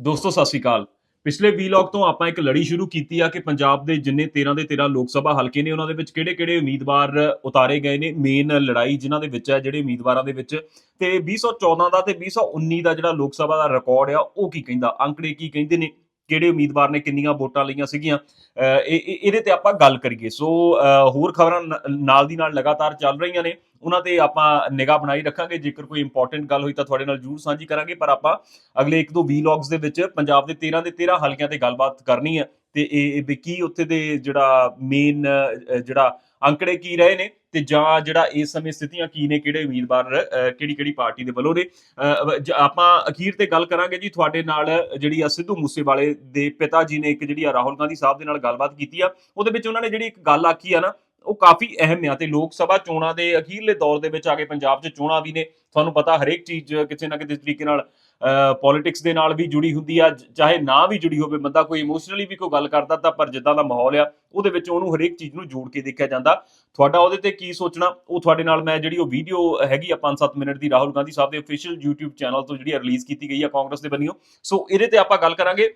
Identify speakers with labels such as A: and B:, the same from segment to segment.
A: ਦੋਸਤੋ, ਸਤਿ ਸ਼੍ਰੀ ਅਕਾਲ। ਪਿਛਲੇ ਵੀਲੌਗ ਤੋਂ ਆਪਾਂ ਇੱਕ ਲੜੀ ਸ਼ੁਰੂ ਕੀਤੀ ਆ ਕਿ ਪੰਜਾਬ ਦੇ ਜਿੰਨੇ 13 ਦੇ 13 ਲੋਕ ਸਭਾ ਹਲਕੇ ਨੇ, ਉਹਨਾਂ ਦੇ ਵਿੱਚ ਕਿਹੜੇ-ਕਿਹੜੇ ਉਮੀਦਵਾਰ ਉਤਾਰੇ ਗਏ ਨੇ ਮੇਨ ਲੜਾਈ ਜਿਨ੍ਹਾਂ ਦੇ ਵਿੱਚ ਹੈ ਜਿਹੜੇ ਉਮੀਦਵਾਰਾਂ ਦੇ ਵਿੱਚ। ਤੇ 2014 ਦਾ ਤੇ 2019 ਦਾ ਜਿਹੜਾ ਲੋਕ ਸਭਾ ਦਾ ਰਿਕਾਰਡ ਆ, ਉਹ ਕੀ ਕਹਿੰਦਾ? ਅੰਕੜੇ ਕੀ ਕਹਿੰਦੇ ਨੇ? ਕਿਹੜੇ ਉਮੀਦਵਾਰ ਨੇ ਕਿੰਨੀਆਂ ਵੋਟਾਂ ਲਈਆਂ ਸੀਗੀਆਂ? ਇਹ- ਇਹ- ਇਹਦੇ ਤੇ ਆਪਾਂ ਗੱਲ ਕਰੀਏ। ਸੋ ਹੋਰ ਖਬਰਾਂ ਨਾਲ ਦੀ ਨਾਲ ਲਗਾਤਾਰ ਚੱਲ ਰਹੀਆਂ ਨੇ। ਉਹਨਾਂ ਤੇ ਆਪਾਂ ਨਿਗਾਹ ਬਣਾਈ ਰੱਖਾਂਗੇ। ਜੇਕਰ ਕੋਈ ਇੰਪੋਰਟੈਂਟ ਗੱਲ ਹੋਈ ਤਾਂ ਤੁਹਾਡੇ ਨਾਲ ਜਰੂਰ ਸਾਂਝੀ ਕਰਾਂਗੇ, ਪਰ ਆਪਾਂ ਅਗਲੇ ਇੱਕ ਦੋ ਵੀਲੌਗਸ ਦੇ ਵਿੱਚ ਪੰਜਾਬ ਦੇ 13 ਦੇ 13 ਹਲਕਿਆਂ ਤੇ ਗੱਲਬਾਤ ਕਰਨੀ ਹੈ। ਤੇ ਇਹ ਵੀ ਕੀ ਉੱਥੇ ਦੇ ਜਿਹੜਾ ਮੇਨ ਜਿਹੜਾ ਅੰਕੜੇ ਕੀ ਰਹੇ ਨੇ ਤੇ ਜਾਂ ਜਿਹੜਾ ਇਸ ਸਮੇਂ ਸਥਿਤੀਆਂ ਕੀ ਨੇ, ਕਿਹੜੇ ਉਮੀਦਵਾਰ ਕਿਹੜੀ ਕਿਹੜੀ ਪਾਰਟੀ ਦੇ ਵੱਲੋਂ ਨੇ। ਆਪਾਂ ਅਖੀਰ ਤੇ ਗੱਲ ਕਰਾਂਗੇ ਜੀ ਤੁਹਾਡੇ ਨਾਲ ਜਿਹੜੀ ਆ ਸਿੱਧੂ ਮੂਸੇਵਾਲੇ ਦੇ ਪਿਤਾ ਜੀ ਨੇ ਇੱਕ ਜਿਹੜੀ ਆ ਰਾਹੁਲ ਗਾਂਧੀ ਸਾਹਿਬ ਦੇ ਨਾਲ ਗੱਲਬਾਤ ਕੀਤੀ ਆ। ਉਹਦੇ ਵਿੱਚ ਉਹਨਾਂ ਨੇ ਜਿਹੜੀ ਇੱਕ ਗੱਲ ਆਖੀ ਆ ਨਾ ਉਹ ਕਾਫੀ ਅਹਿਮ ਆ ਤੇ ਲੋਕ ਸਭਾ ਚੋਣਾਂ ਦੇ ਅਖੀਰਲੇ ਦੌਰ ਦੇ ਵਿੱਚ ਆ ਕੇ ਪੰਜਾਬ 'ਚ ਚੋਣਾਂ ਵੀ ਨੇ। ਤੁਹਾਨੂੰ ਪਤਾ ਹਰੇਕ ਚੀਜ਼ ਕਿਸੇ ਨਾ ਕਿਸੇ ਤਰੀਕੇ ਨਾਲ ਪੋਲਿਟਿਕਸ ਦੇ ਨਾਲ ਵੀ ਜੁੜੀ ਹੁੰਦੀ ਆ ਚਾਹੇ ਨਾ ਵੀ ਜੁੜੀ ਹੋਵੇ ਬੰਦਾ, ਕੋਈ ਇਮੋਸ਼ਨਲੀ ਵੀ ਕੋਈ ਗੱਲ ਕਰਦਾ ਤਾਂ, ਪਰ ਜਿੱਦਾਂ ਦਾ ਮਾਹੌਲ ਆ, ਉਹਦੇ ਵਿੱਚ ਉਹਨੂੰ ਹਰੇਕ ਚੀਜ਼ ਨੂੰ ਜੋੜ ਕੇ ਦੇਖਿਆ ਜਾਂਦਾ। ਤੁਹਾਡਾ ਉਹਦੇ ਤੇ ਕੀ ਸੋਚਣਾ? ਉਹ ਤੁਹਾਡੇ ਨਾਲ ਮੈਂ ਜਿਹੜੀ ਉਹ ਵੀਡੀਓ ਹੈਗੀ ਆ 5-7 ਮਿੰਟ ਦੀ, ਰਾਹੁਲ ਗਾਂਧੀ ਸਾਹਿਬ ਦੇ ਅਫੀਸ਼ੀਅਲ YouTube ਚੈਨਲ ਤੋਂ ਜਿਹੜੀ ਰਿਲੀਜ਼ ਕੀਤੀ ਗਈ ਆ ਕਾਂਗਰਸ ਦੇ ਬੰਨਿਓ। ਸੋ ਇਹਦੇ ਤੇ ਆਪਾਂ ਗੱਲ ਕਰਾਂਗੇ।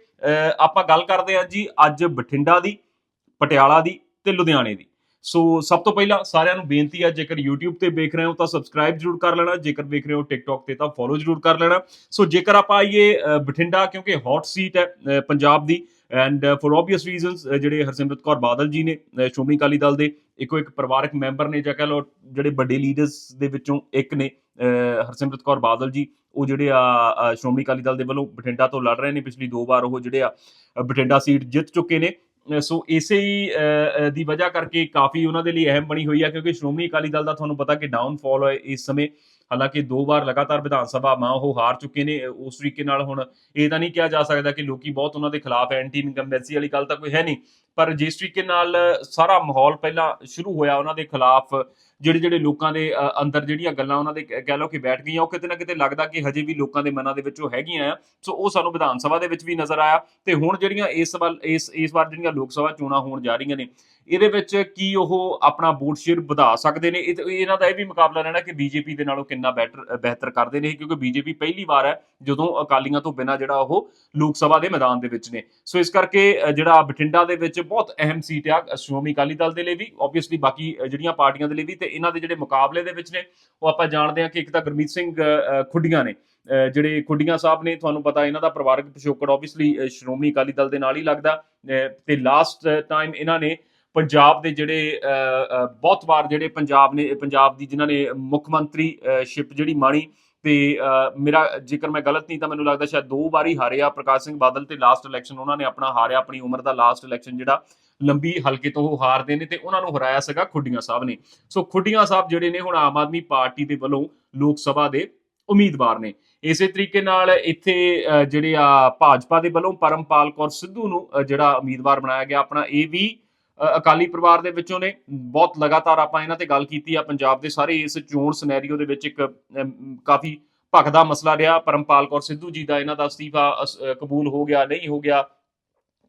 A: ਆਪਾਂ ਗੱਲ ਕਰਦੇ ਹਾਂ ਜੀ ਅੱਜ ਬਠਿੰਡਾ ਦੀ, ਪਟਿਆਲਾ ਦੀ ਤੇ ਲੁਧਿਆਣੇ ਦੀ। ਸੋ ਸਭ ਤੋਂ ਪਹਿਲਾਂ ਸਾਰਿਆਂ ਨੂੰ ਬੇਨਤੀ ਹੈ ਜੇਕਰ YouTube ਤੇ ਵੇਖ ਰਹੇ ਹੋ ਤਾਂ ਸਬਸਕ੍ਰਾਈਬ ਜਰੂਰ ਕਰ ਲੈਣਾ, ਜੇਕਰ ਵੇਖ ਰਹੇ ਹੋ TikTok ਤੇ ਤਾਂ ਫੋਲੋ ਜਰੂਰ ਕਰ ਲੈਣਾ। ਸੋ ਜੇਕਰ ਆਪਾਂ ਆਈਏ ਬਠਿੰਡਾ, ਕਿਉਂਕਿ ਹੌਟ ਸੀਟ ਹੈ ਪੰਜਾਬ ਦੀ ਐਂਡ ਫॉर obvious ਰੀਜ਼ਨਸ ਜਿਹੜੇ ਹਰਸਿਮਰਤ ਕੌਰ ਬਾਦਲ ਜੀ ਨੇ ਸ਼੍ਰੋਮਣੀ ਅਕਾਲੀ ਦਲ ਦੇ ਇੱਕੋ ਇੱਕ ਪਰਿਵਾਰਕ ਮੈਂਬਰ ਨੇ ਜਾਂ ਕਹ ਲਓ ਜਿਹੜੇ ਵੱਡੇ ਲੀਡਰਸ ਦੇ ਵਿੱਚੋਂ ਇੱਕ ਨੇ ਹਰਸਿਮਰਤ ਕੌਰ ਬਾਦਲ ਜੀ, ਉਹ ਜਿਹੜੇ ਆ ਸ਼੍ਰੋਮਣੀ ਅਕਾਲੀ ਦਲ ਦੇ ਵੱਲੋਂ ਬਠਿੰਡਾ ਤੋਂ ਲੜ ਰਹੇ ਨੇ, ਪਿਛਲੀ ਦੋ ਵਾਰ ਉਹ ਜਿਹੜੇ ਆ, ਬਠਿੰਡਾ ਸੀਟ ਜਿੱਤ ਚੁੱਕੇ ਨੇ। ਸੋ ਇਸੇ ਹੀ ਦੀ ਵਜ੍ਹਾ ਕਰਕੇ ਕਾਫੀ ਉਹਨਾਂ ਦੇ ਲਈ ਅਹਿਮ ਬਣੀ ਹੋਈ ਹੈ ਕਿਉਂਕਿ ਸ਼੍ਰੋਮਣੀ ਅਕਾਲੀ ਦਲ ਦਾ ਤੁਹਾਨੂੰ ਪਤਾ ਕਿ ਡਾਊਨਫਾਲ ਹੈ ਇਸ ਸਮੇਂ। ਹਾਲਾਂਕਿ ਦੋ ਵਾਰ ਲਗਾਤਾਰ ਵਿਧਾਨ ਸਭਾ ਮਾਂ ਉਹ ਹਾਰ ਚੁੱਕੇ ਨੇ ਉਸ ਤਰੀਕੇ ਨਾਲ ਹੁਣ ਇਹ ਤਾਂ ਨਹੀਂ ਕਿਹਾ ਜਾ ਸਕਦਾ ਕਿ ਲੋਕੀ ਬਹੁਤ ਉਹਨਾਂ ਦੇ ਖਿਲਾਫ ਐਂਟੀ ਇਨਕੰਬੈਂਸੀ ਵਾਲੀ ਗੱਲ ਤਾਂ ਕੋਈ ਹੈ ਨਹੀਂ। ਪਰ ਜਿਸ ਤਰੀਕੇ ਨਾਲ ਸਾਰਾ ਮਾਹੌਲ ਪਹਿਲਾਂ ਸ਼ੁਰੂ ਹੋਇਆ, ਉਹਨਾਂ ਦੇ ਖਿਲਾਫ ਜਿਹੜੇ ਜਿਹੜੇ ਲੋਕਾਂ ਦੇ ਅੰਦਰ ਜਿਹੜੀਆਂ ਗੱਲਾਂ ਉਹਨਾਂ ਦੇ ਕਹਿ ਲਓ ਕਿ ਬੈਠ ਗਈਆਂ, ਉਹ ਕਿਤੇ ਨਾ ਕਿਤੇ ਲੱਗਦਾ ਕਿ ਹਜੇ ਵੀ ਲੋਕਾਂ ਦੇ ਮਨਾਂ ਦੇ ਵਿੱਚ ਉਹ ਹੈਗੀਆਂ ਆ। ਸੋ ਉਹ ਸਾਨੂੰ ਵਿਧਾਨ ਸਭਾ ਦੇ ਵਿੱਚ ਵੀ ਨਜ਼ਰ ਆਇਆ ਤੇ ਹੁਣ ਜਿਹੜੀਆਂ ਇਸ ਵਾਰ ਇਸ ਇਸ ਵਾਰ ਜਿਹੜੀਆਂ ਲੋਕ ਸਭਾ ਚੋਣਾਂ ਹੋਣ ਜਾ ਰਹੀਆਂ ਨੇ, ਇਹਦੇ ਵਿੱਚ ਕੀ ਉਹ ਆਪਣਾ ਵੋਟ ਸ਼ੇਅਰ ਵਧਾ ਸਕਦੇ ਨੇ? ਇਹ- ਇਹਨਾਂ ਦਾ ਇਹ ਵੀ ਮੁਕਾਬਲਾ ਰਹਿਣਾ ਕਿ ਬੀਜੇਪੀ ਦੇ ਨਾਲੋਂ ਕਿੰਨਾ ਬੈਟਰ ਬਿਹਤਰ ਕਰਦੇ ਨੇ ਕਿਉਂਕਿ ਬੀਜੇਪੀ ਪਹਿਲੀ ਵਾਰ ਹੈ ਜਦੋਂ ਅਕਾਲੀਆਂ ਤੋਂ ਬਿਨਾਂ ਜਿਹੜਾ ਉਹ ਲੋਕ ਸਭਾ ਦੇ ਮੈਦਾਨ ਦੇ ਵਿੱਚ ਨੇ। ਸੋ ਇਸ ਕਰਕੇ ਜਿਹੜਾ ਬਠਿੰਡਾ ਦੇ ਵਿੱਚ ਬਹੁਤ ਅਹਿਮ ਸੀਟ ਆ, ਸ਼੍ਰੋਮਣੀ ਅਕਾਲੀ ਦਲ ਦੇ ਲਈ ਵੀ ਆਬਵੀਅਸਲੀ ਬਾਕੀ ਜਿਹੜੀਆਂ ਪਾਰਟੀਆਂ ਦੇ ਲਈ ਵੀ ਤੇ ਇਹਨਾਂ ਦੇ ਜਿਹੜੇ ਮੁਕਾਬਲੇ ਦੇ ਵਿੱਚ ਨੇ ਉਹ ਆਪਾਂ ਜਾਣਦੇ ਹਾਂ ਕਿ ਇੱਕ ਤਾਂ ਗੁਰਮੀਤ ਸਿੰਘ ਖੁੱਡੀਆਂ ਨੇ। ਜਿਹੜੇ ਖੁੱਡੀਆਂ ਸਾਹਿਬ ਨੇ ਤੁਹਾਨੂੰ ਪਤਾ ਇਹਨਾਂ ਦਾ ਪਰਿਵਾਰਕ ਪਿਛੋਕੜ ਆਬਵੀਅਸਲੀ ਸ਼੍ਰੋਮਣੀ ਅਕਾਲੀ ਦਲ ਦੇ ਨਾਲ ਹੀ ਲੱਗਦਾ। ਅ, ਤੇ ਲਾਸਟ ਟਾਈਮ ਇਹਨਾਂ ਨੇ ਪੰਜਾਬ ਦੇ ਜਿਹੜੇ ਬਹੁਤ ਵਾਰ ਜਿਹੜੇ ਪੰਜਾਬ ਨੇ ਪੰਜਾਬ ਦੀ ਜਿਨ੍ਹਾਂ ਨੇ ਮੁੱਖ ਮੰਤਰੀ ਸ਼ਿਪ ਜਿਹੜੀ ਮਾਣੀ ਤੇ ਮੇਰਾ ਜੇਕਰ ਮੈਂ ਗਲਤ ਨਹੀਂ ਤਾਂ ਮੈਨੂੰ ਲੱਗਦਾ ਸ਼ਾਇਦ ਦੋ ਵਾਰੀ ਹਾਰਿਆ ਪ੍ਰਕਾਸ਼ ਸਿੰਘ ਬਾਦਲ ਤੇ ਲਾਸਟ ਇਲੈਕਸ਼ਨ ਉਹਨਾਂ ਨੇ ਆਪਣਾ ਹਾਰਿਆ, ਆਪਣੀ ਉਮਰ ਦਾ ਲਾਸਟ ਇਲੈਕਸ਼ਨ ਜਿਹੜਾ ਲੰਬੀ ਹਲਕੇ ਤੋਂ ਉਹ ਹਾਰਦੇ ਨੇ ਤੇ ਉਹਨਾਂ ਨੂੰ ਹਰਾਇਆ ਸੀਗਾ ਖੁੱਡੀਆਂ ਸਾਹਿਬ ਨੇ। ਸੋ ਖੁੱਡੀਆਂ ਸਾਹਿਬ ਜਿਹੜੇ ਨੇ ਹੁਣ ਆਮ ਆਦਮੀ ਪਾਰਟੀ ਦੇ ਵੱਲੋਂ ਲੋਕ ਸਭਾ ਦੇ ਉਮੀਦਵਾਰ ਨੇ। ਇਸੇ ਤਰੀਕੇ ਨਾਲ ਇੱਥੇ ਜਿਹੜੇ ਆ ਭਾਜਪਾ ਦੇ ਵੱਲੋਂ ਪਰਮਪਾਲ ਕੌਰ ਸਿੱਧੂ ਨੂੰ ਜਿਹੜਾ ਉਮੀਦਵਾਰ ਬਣਾਇਆ ਗਿਆ ਆਪਣਾ, ਇਹ ਵੀ ਅਕਾਲੀ ਪਰਿਵਾਰ ਦੇ ਵਿੱਚੋਂ ਨੇ ਬਹੁਤ ਲਗਾਤਾਰ ਆਪਾਂ ਇਹਨਾਂ ਤੇ ਗੱਲ ਕੀਤੀ ਆ, ਪੰਜਾਬ ਦੇ ਸਾਰੇ ਇਸ ਚੋਣ ਸਿਨੈਰੀਓ ਦੇ ਵਿੱਚ ਇੱਕ ਕਾਫੀ ਭਖਦਾ ਮਸਲਾ ਰਿਹਾ। ਪਰਮਪਾਲ ਕੌਰ ਸਿੱਧੂ ਜੀ ਦਾ ਇਹਨਾਂ ਦਾ ਅਸਤੀਫਾ ਕਬੂਲ ਹੋ ਗਿਆ, ਨਹੀਂ ਹੋ ਗਿਆ।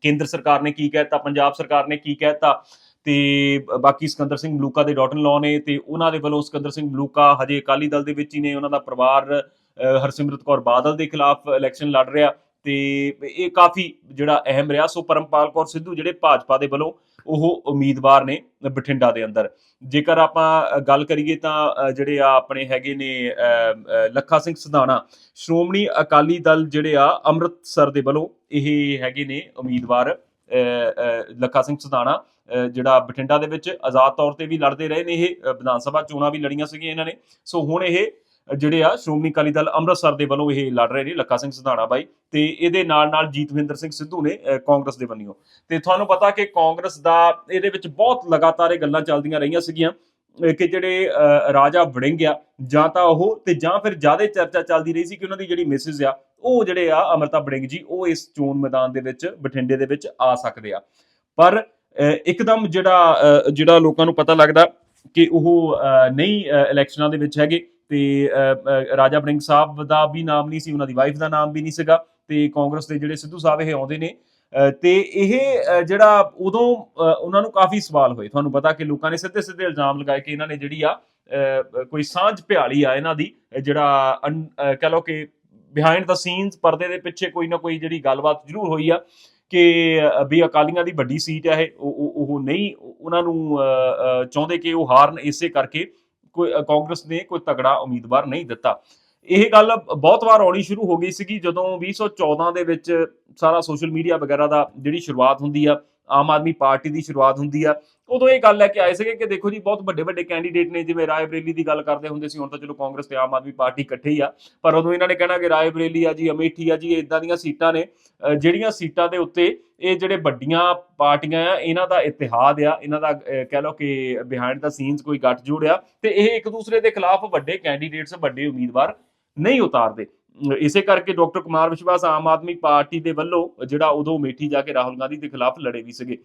A: ਕੇਂਦਰ ਸਰਕਾਰ ਨੇ ਕੀ ਕਹਿਤਾ, ਪੰਜਾਬ ਸਰਕਾਰ ਨੇ ਕੀ ਕਹਿਤਾ? ਤੇ ਬ- ਬਾਕੀ ਸਿਕੰਦਰ ਸਿੰਘ ਮਲੂਕਾ ਦੇ ਡਾਟਨ ਲਾਅ ਨੇ ਤੇ ਉਹਨਾਂ ਦੇ ਵੱਲੋਂ ਸਿਕੰਦਰ ਸਿੰਘ ਮਲੂਕਾ ਹਜੇ ਅਕਾਲੀ ਦਲ ਦੇ ਵਿੱਚ ਹੀ ਨੇ। ਉਹਨਾਂ ਦਾ ਪਰਿਵਾਰ ਹਰਸਿਮਰਤ ਕੌਰ ਬਾਦਲ ਦੇ ਖਿਲਾਫ ਇਲੈਕਸ਼ਨ ਲੜ ਰਿਹਾ ਤੇ ਇਹ ਕਾਫੀ ਜਿਹੜਾ ਅਹਿਮ ਰਿਹਾ। ਸੋ ਪਰਮਪਾਲ ਕੌਰ ਸਿੱਧੂ ਜਿਹੜੇ ਭਾਜਪਾ ਦੇ ਵੱਲੋਂ ਉਹ ਉਮੀਦਵਾਰ ਨੇ ਬਠਿੰਡਾ ਦੇ ਅੰਦਰ। ਜੇਕਰ ਆਪਾਂ ਗੱਲ ਕਰੀਏ ਤਾਂ ਜਿਹੜੇ ਆ ਆਪਣੇ ਹੈਗੇ ਨੇ ਲੱਖਾ ਸਿੰਘ ਸਧਾਣਾ ਸ਼੍ਰੋਮਣੀ ਅਕਾਲੀ ਦਲ ਜਿਹੜੇ ਆ ਅੰਮ੍ਰਿਤਸਰ ਦੇ ਵੱਲੋਂ ਇਹ ਹੈਗੇ ਨੇ ਉਮੀਦਵਾਰ ਅ, ਲੱਖਾ ਸਿੰਘ ਸਦਾਣਾ ਅ, ਜਿਹੜਾ ਬਠਿੰਡਾ ਦੇ ਵਿੱਚ ਆਜ਼ਾਦ ਤੌਰ ਤੇ ਵੀ ਲੜਦੇ ਰਹੇ ਨੇ ਇਹ ਵਿਧਾਨ ਸਭਾ ਚੋਣਾਂ ਵੀ ਲੜੀਆਂ ਸੀਗੀਆਂ ਇਹਨਾਂ ਨੇ। ਸੋ ਹੁਣ ਇਹ ਜਿਹੜੇ ਆ ਸ਼੍ਰੋਮਣੀ ਅਕਾਲੀ ਦਲ ਅੰਮ੍ਰਿਤਸਰ ਦੇ ਵੱਲੋਂ ਇਹ ਲੜ ਰਹੇ ਨੇ, ਲੱਖਾ ਸਿੰਘ ਸਧਾਣਾ ਬਾਈ ਤੇ ਇਹਦੇ ਨਾਲ ਨਾਲ ਜੀਤਵਿੰਦਰ ਸਿੰਘ ਸਿੱਧੂ ਨੇ ਕਾਂਗਰਸ ਦੇ ਬੰਨਿਓ ਤੇ ਤੁਹਾਨੂੰ ਪਤਾ ਕਿ ਕਾਂਗਰਸ ਦਾ ਇਹਦੇ ਵਿੱਚ ਬਹੁਤ ਲਗਾਤਾਰ ਇਹ ਗੱਲਾਂ ਚੱਲਦੀਆਂ ਰਹੀਆਂ ਸੀਗੀਆਂ ਕਿ ਜਿਹੜੇ ਰਾਜਾ ਵੜਿੰਗ ਆ, ਜਾਂ ਤਾਂ ਉਹ ਤੇ ਜਾਂ ਫਿਰ ਜ਼ਿਆਦਾ ਚਰਚਾ ਚੱਲਦੀ ਰਹੀ ਸੀ ਕਿ ਉਹਨਾਂ ਦੀ ਜਿਹੜੀ ਮਿਸਿਸ ਆ, ਉਹ ਜਿਹੜੇ ਆ ਅਮਰਤਾ ਵੜਿੰਗ ਜੀ, ਉਹ ਇਸ ਚੋਣ ਮੈਦਾਨ ਦੇ ਵਿੱਚ, ਬਠਿੰਡੇ ਦੇ ਵਿੱਚ ਆ ਸਕਦੇ ਆ। ਪਰ ਇੱਕਦਮ ਜਿਹੜਾ ਜਿਹੜਾ ਲੋਕਾਂ ਨੂੰ ਪਤਾ ਲੱਗਦਾ ਕਿ ਉਹ ਨਹੀਂ ਇਲੈਕਸ਼ਨਾਂ ਦੇ ਵਿੱਚ ਹੈਗੇ ਤੇ ਰਾਜਾ ਵੜਿੰਗ ਸਾਹਿਬ ਦਾ ਵੀ ਨਾਮ ਨਹੀਂ ਸੀ, ਉਹਨਾਂ ਦੀ ਵਾਈਫ ਦਾ ਨਾਮ ਵੀ ਨਹੀਂ ਸੀਗਾ ਤੇ ਕਾਂਗਰਸ ਦੇ ਜਿਹੜੇ ਸਿੱਧੂ ਸਾਹਿਬ ਇਹ ਆਉਂਦੇ ਨੇ, ਅਹ, ਤੇ ਇਹ ਜਿਹੜਾ ਉਦੋਂ ਉਹਨਾਂ ਨੂੰ ਕਾਫੀ ਸਵਾਲ ਹੋਏ। ਤੁਹਾਨੂੰ ਪਤਾ ਕਿ ਲੋਕਾਂ ਨੇ ਸਿੱਧੇ ਸਿੱਧੇ ਇਲਜ਼ਾਮ ਲਗਾਏ ਕਿ ਇਹਨਾਂ ਨੇ ਜਿਹੜੀ ਆ ਕੋਈ ਸਾਂਝ ਭਿਆਲੀ ਆ ਇਹਨਾਂ ਦੀ, ਜਿਹੜਾ ਅਨ- ਕਹਿ ਲਓ ਕਿ ਬਿਹਾਈਂਡ ਦਾ ਸੀਨਸ ਪਰਦੇ ਦੇ ਪਿੱਛੇ ਕੋਈ ਨਾ ਕੋਈ ਜਿਹੜੀ ਗੱਲਬਾਤ ਜ਼ਰੂਰ ਹੋਈ ਆ ਕਿ ਵੀ ਅਕਾਲੀਆਂ ਦੀ ਵੱਡੀ ਸੀਟ ਆ ਇਹ, ਉਹ- ਨਹੀਂ, ਉਹਨਾਂ ਨੂੰ ਚਾਹੁੰਦੇ ਕਿ ਉਹ ਹਾਰਨ ਇਸੇ ਕਰਕੇ ਕੋਈ ਕਾਂਗਰਸ ਨੇ ਕੋਈ ਤਕੜਾ ਉਮੀਦਵਾਰ ਨਹੀਂ ਦਿੱਤਾ। ਇਹ ਗੱਲ ਬਹੁਤ ਵਾਰ ਆਉਣੀ ਸ਼ੁਰੂ ਹੋ ਗਈ ਸੀਗੀ ਜਦੋਂ 2014 ਦੇ ਵਿੱਚ ਸਾਰਾ ਸੋਸ਼ਲ ਮੀਡੀਆ ਵਗੈਰਾ ਦਾ ਜਿਹੜੀ ਸ਼ੁਰੂਆਤ ਹੁੰਦੀ ਆ ਆਮ ਆਦਮੀ ਪਾਰਟੀ ਦੀ ਸ਼ੁਰੂਆਤ ਹੁੰਦੀ ਆ। ਉਦੋਂ ਇਹ ਗੱਲ ਲੈ ਕੇ ਆਏ ਸੀਗੇ ਕਿ ਦੇਖੋ ਜੀ, ਬਹੁਤ ਵੱਡੇ ਵੱਡੇ ਕੈਂਡੀਡੇਟ ਨੇ, ਜਿਵੇਂ ਰਾਏ ਬਰੇਲੀ ਦੀ ਗੱਲ ਕਰਦੇ ਹੁੰਦੇ ਸੀ, ਹੁਣ ਤਾਂ ਚਲੋ ਕਾਂਗਰਸ ਤੇ ਆਮ ਆਦਮੀ ਪਾਰਟੀ ਇਕੱਠੇ ਹੀ ਆ। ਪਰ ਉਦੋਂ ਇਹਨਾਂ ਨੇ ਕਹਿਣਾ ਕਿ ਰਾਏ ਬਰੇਲੀ ਆ ਜੀ, ਅਮੇਠੀ ਆ ਜੀ ਇਦਾਂ ਦੀਆਂ ਸੀਟਾਂ ਨੇ। ਜਿਹੜੀਆਂ ਸੀਟਾਂ ਦੇ ਉੱਤੇ ਇਹ ਜਿਹੜੇ ਵੱਡੀਆਂ ਪਾਰਟੀਆਂ ਆ, ਇਹਨਾਂ ਦਾ ਇਤਿਹਾਦ ਆ, ਇਹਨਾਂ ਦਾ ਕਹਿ ਲਓ ਕਿ ਬਿਹਾਈਂਡ ਦਾ ਸੀਨਸ ਕੋਈ ਗੱਠਜੋੜ ਆ। ਤੇ ਇਹ ਇੱਕ ਦੂਸਰੇ ਦੇ ਖਿਲਾਫ ਵੱਡੇ ਕੈਂਡੀਡੇਟਸ ਵੱਡੇ ਉਮੀਦਵਾਰ ਨਹੀਂ ਉਤਾਰਦੇ। ਇਸੇ ਕਰਕੇ ਡਾਕਟਰ ਕੁਮਾਰ ਵਿਸ਼ਵਾਸ ਆਮ ਆਦਮੀ ਪਾਰਟੀ ਦੇ ਵੱਲੋਂ ਜਿਹੜਾ ਉਦੋਂ ਮੇਠੀ ਜਾ ਕੇ ਰਾਹੁਲ ਗਾਂਧੀ ਦੇ ਖਿਲਾਫ ਲੜੇ ਵੀ ਸੀਗੇ।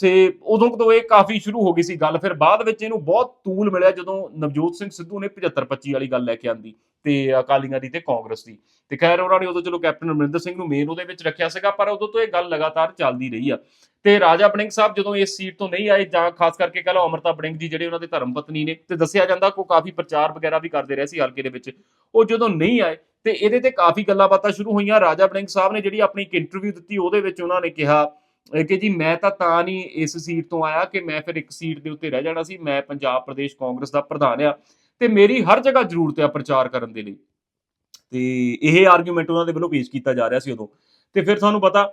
A: ਤੇ ਉਦੋਂ ਤੋਂ ਇਹ ਕਾਫੀ ਸ਼ੁਰੂ ਹੋ ਗਈ ਸੀ ਗੱਲ। ਫਿਰ ਬਾਅਦ ਵਿੱਚ ਇਹਨੂੰ ਬਹੁਤ ਤੂਲ ਮਿਲਿਆ ਜਦੋਂ ਨਵਜੋਤ ਸਿੰਘ ਸਿੱਧੂ ਨੇ 75 25 ਵਾਲੀ ਗੱਲ ਲੈ ਕੇ ਆਂਦੀ ਤੇ ਅਕਾਲੀਆਂ ਦੀ ਤੇ ਕਾਂਗਰਸ ਦੀ। ਤੇ ਖੈਰ ਉਹਨਾਂ ਨੇ ਉਦੋਂ ਚਲੋ ਕੈਪਟਨ ਅਮਰਿੰਦਰ ਸਿੰਘ ਨੂੰ ਮੇਨ ਉਹਦੇ ਵਿੱਚ ਰੱਖਿਆ ਸੀਗਾ, ਪਰ ਉਦੋਂ ਤੋਂ ਇਹ ਗੱਲ ਲਗਾਤਾਰ ਚੱਲਦੀ ਰਹੀ ਆ। ਤੇ ਰਾਜਾ ਬੜਿੰਗ ਸਾਹਿਬ ਜਦੋਂ ਇਸ ਸੀਟ ਤੋਂ ਨਹੀਂ ਆਏ ਜਾਂ ਖਾਸ ਕਰਕੇ ਕਹ ਲਓ ਅਮਰਤਾ ਬੜਿੰਗ ਜੀ ਜਿਹੜੇ ਉਹਨਾਂ ਦੇ ਧਰਮ ਪਤਨੀ ਨੇ, ਤੇ ਦੱਸਿਆ ਜਾਂਦਾ ਕੋ ਕਾਫੀ ਪ੍ਰਚਾਰ ਵਗੈਰਾ ਵੀ ਕਰਦੇ ਰਹੇ ਸੀ ਹਲਕੇ ਦੇ ਵਿੱਚ। ਉਹ ਜਦੋਂ ਨਹੀਂ ਆਏ ਤੇ ਇਹਦੇ ਤੇ ਕਾਫੀ ਗੱਲਾਂ ਬਾਤਾਂ ਸ਼ੁਰੂ ਹੋਈਆਂ। ਰਾਜਾ ਬੜਿੰਗ ਸਾਹਿਬ ਨੇ ਜਿਹੜੀ ਆਪਣੀ ਇੱਕ ਇੰਟਰਵਿਊ ਦਿੱਤੀ, ਉਹਦੇ ਵਿੱਚ ਉਹਨਾਂ ਨੇ ਕਿਹਾ ਕਿ ਜੀ ਮੈਂ ਤਾਂ ਤਾਂ ਨਹੀਂ ਇਸ ਸੀਟ ਤੋਂ ਆਇਆ ਕਿ ਮੈਂ ਫਿਰ ਇੱਕ ਸੀਟ ਦੇ ਉੱਤੇ ਰਹਿ ਜਾਣਾ ਸੀ। ਮੈਂ ਪੰਜਾਬ ਪ੍ਰਦੇਸ਼ ਕਾਂਗਰਸ ਦਾ ਪ੍ਰਧਾਨ ਆ ਤੇ ਮੇਰੀ ਹਰ ਜਗ੍ਹਾ ਜ਼ਰੂਰਤ ਆ ਪ੍ਰਚਾਰ ਕਰਨ ਦੇ ਲਈ। ਤੇ ਇਹ ਆਰਗੂਮੈਂਟ ਉਹਨਾਂ ਦੇ ਵੱਲੋਂ ਪੇਸ਼ ਕੀਤਾ ਜਾ ਰਿਹਾ ਸੀ ਉਦੋਂ। ਤੇ ਫਿਰ ਤੁਹਾਨੂੰ ਪਤਾ,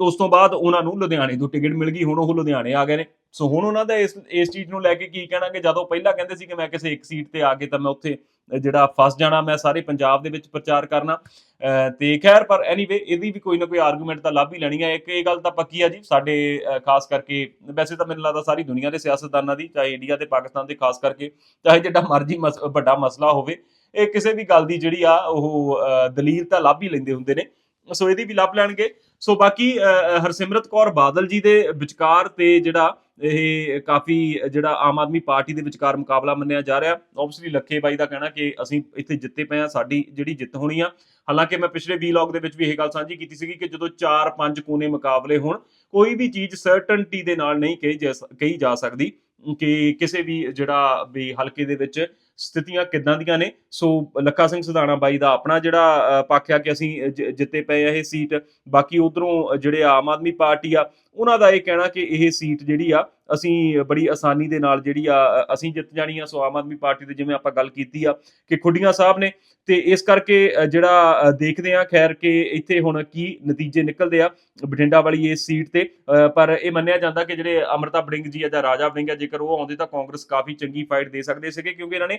A: ਉਸ ਤੋਂ ਬਾਅਦ ਉਹਨਾਂ ਨੂੰ ਲੁਧਿਆਣੇ ਤੋਂ ਟਿਕਟ ਮਿਲ ਗਈ। ਹੁਣ ਉਹ ਲੁਧਿਆਣੇ ਆ ਗਏ ਨੇ। ਸੋ ਹੁਣ ਉਹਨਾਂ ਦਾ ਇਸ ਇਸ ਚੀਜ਼ ਨੂੰ ਲੈ ਕੇ ਕੀ ਕਹਿਣਾ ਕਿ ਜਦੋਂ ਪਹਿਲਾਂ ਕਹਿੰਦੇ ਸੀ ਕਿ ਮੈਂ ਕਿਸੇ ਇੱਕ ਸੀਟ ਤੇ ਆ ਕੇ ਤਾਂ ਮੈਂ ਉੱਥੇ ਜਿਹੜਾ ਫਸ ਜਾਣਾ, ਮੈਂ ਸਾਰੇ ਪੰਜਾਬ ਦੇ ਵਿੱਚ ਪ੍ਰਚਾਰ ਕਰਨਾ। ਅਹ, ਤੇ ਖੈਰ, ਪਰ ਐਨੀਵੇ ਇਹਦੀ ਵੀ ਕੋਈ ਨਾ ਕੋਈ ਆਰਗੂਮੈਂਟ ਤਾਂ ਲੱਭ ਹੀ ਲੈਣੀ ਹੈ ਇੱਕ ਇਹ ਗੱਲ ਤਾਂ ਪੱਕੀ ਆ ਜੀ, ਸਾਡੇ ਖਾਸ ਕਰਕੇ ਵੈਸੇ ਤਾਂ ਮੈਨੂੰ ਲੱਗਦਾ ਸਾਰੀ ਦੁਨੀਆ ਦੇ ਸਿਆਸਤਦਾਨਾਂ ਦੀ, ਚਾਹੇ ਇੰਡੀਆ ਤੇ ਪਾਕਿਸਤਾਨ ਦੇ ਖਾਸ ਕਰਕੇ, ਚਾਹੇ ਜਿਹੜਾ ਮਰਜ਼ੀ ਮਸ- ਵੱਡਾ ਮਸਲਾ ਹੋਵੇ, ਇਹ ਕਿਸੇ ਵੀ ਗੱਲ ਦੀ ਜਿਹੜੀ ਆ ਉਹ ਦਲੀਲ ਤਾਂ ਲੱਭ ਹੀ ਲੈਂਦੇ ਹੁੰਦੇ ਨੇ। ਸੋ ਇਹਦੀ ਵੀ ਲੱਭ ਲੈਣਗੇ। ਸੋ ਬਾਕੀ ਹਰਸਿਮਰਤ ਕੌਰ ਬਾਦਲ ਜੀ ਦੇ ਵਿਚਕਾਰ ਤੇ ਜਿਹੜਾ ਇਹ ਕਾਫੀ ਜਿਹੜਾ ਆਮ ਆਦਮੀ ਪਾਰਟੀ ਦੇ ਵਿਚਕਾਰ ਮੁਕਾਬਲਾ ਮੰਨਿਆ ਜਾ ਰਿਹਾ। ਆਬਵੀਅਸਲੀ ਲੱਖੇ ਬਾਈ ਦਾ ਕਹਿਣਾ ਕਿ ਅਸੀਂ ਇੱਥੇ ਜਿੱਤੇ ਪਏ ਆ ਸਾਡੀ ਜਿਹੜੀ ਜਿੱਤ ਹੋਣੀ ਆ। ਹਾਲਾਂਕਿ ਮੈਂ ਪਿਛਲੇ ਵੀਲੌਗ ਦੇ ਵਿੱਚ ਵੀ ਇਹ ਗੱਲ ਸਾਂਝੀ ਕੀਤੀ ਸੀਗੀ ਕਿ ਜਦੋਂ 4-5 ਕੋਨੇ ਮੁਕਾਬਲੇ ਹੋਣ, ਕੋਈ ਵੀ ਚੀਜ਼ ਸਰਟਨਟੀ ਦੇ ਨਾਲ ਨਹੀਂ ਕਹੀ ਜਾ ਜਾ ਸਕਦੀ ਕਿ ਕਿਸੇ ਵੀ ਜਿਹੜਾ ਵੀ ਹਲਕੇ ਦੇ ਵਿੱਚ ਸਥਿਤੀਆਂ ਕਿੱਦਾਂ ਦੀਆਂ ਨੇ। ਸੋ ਲੱਖਾ ਸਿੰਘ ਸਿਧਾਣਾ ਬਾਈ ਦਾ ਆਪਣਾ ਜਿਹੜਾ ਪੱਖ ਆ ਕਿ ਅਸੀਂ ਜ- ਜਿੱਤੇ ਪਏ ਆ ਇਹ ਸੀਟ। ਬਾਕੀ ਉਧਰੋਂ ਜਿਹੜੇ ਆਮ ਆਦਮੀ ਪਾਰਟੀ ਆ ਉਹਨਾਂ ਦਾ ਇਹ ਕਹਿਣਾ ਕਿ ਇਹ ਸੀਟ ਜਿਹੜੀ ਆ ਅਸੀਂ ਬੜੀ ਆਸਾਨੀ ਦੇ ਨਾਲ ਜਿਹੜੀ ਆ ਅਸੀਂ ਜਿੱਤ ਜਾਣੀ ਆ ਸੋ ਆਮ ਆਦਮੀ ਪਾਰਟੀ ਦੇ ਜਿਵੇਂ ਆਪਾਂ ਗੱਲ ਕੀਤੀ ਆ ਕਿ ਖੁੱਡੀਆਂ ਸਾਹਿਬ ਨੇ ਤੇ ਇਸ ਕਰਕੇ ਜਿਹੜਾ ਦੇਖਦੇ ਆ ਖੈਰ ਕਿ ਇੱਥੇ ਹੁਣ ਕੀ ਨਤੀਜੇ ਨਿਕਲਦੇ ਆ ਬਠਿੰਡਾ ਵਾਲੀ ਇਸ ਸੀਟ ਤੇ ਪਰ ਇਹ ਮੰਨਿਆ ਜਾਂਦਾ ਕਿ ਜਿਹੜੇ ਅਮਰਤਾ ਬੜਿੰਗ ਜੀ ਆ ਜਾਂ ਰਾਜਾ ਬੜਿੰਗ ਆ ਜੇਕਰ ਉਹ ਆਉਂਦੇ ਤਾਂ ਕਾਂਗਰਸ ਕਾਫੀ ਚੰਗੀ ਫਾਈਟ ਦੇ ਸਕਦੇ ਸੀਗੇ ਕਿਉਂਕਿ ਇਹਨਾਂ ਨੇ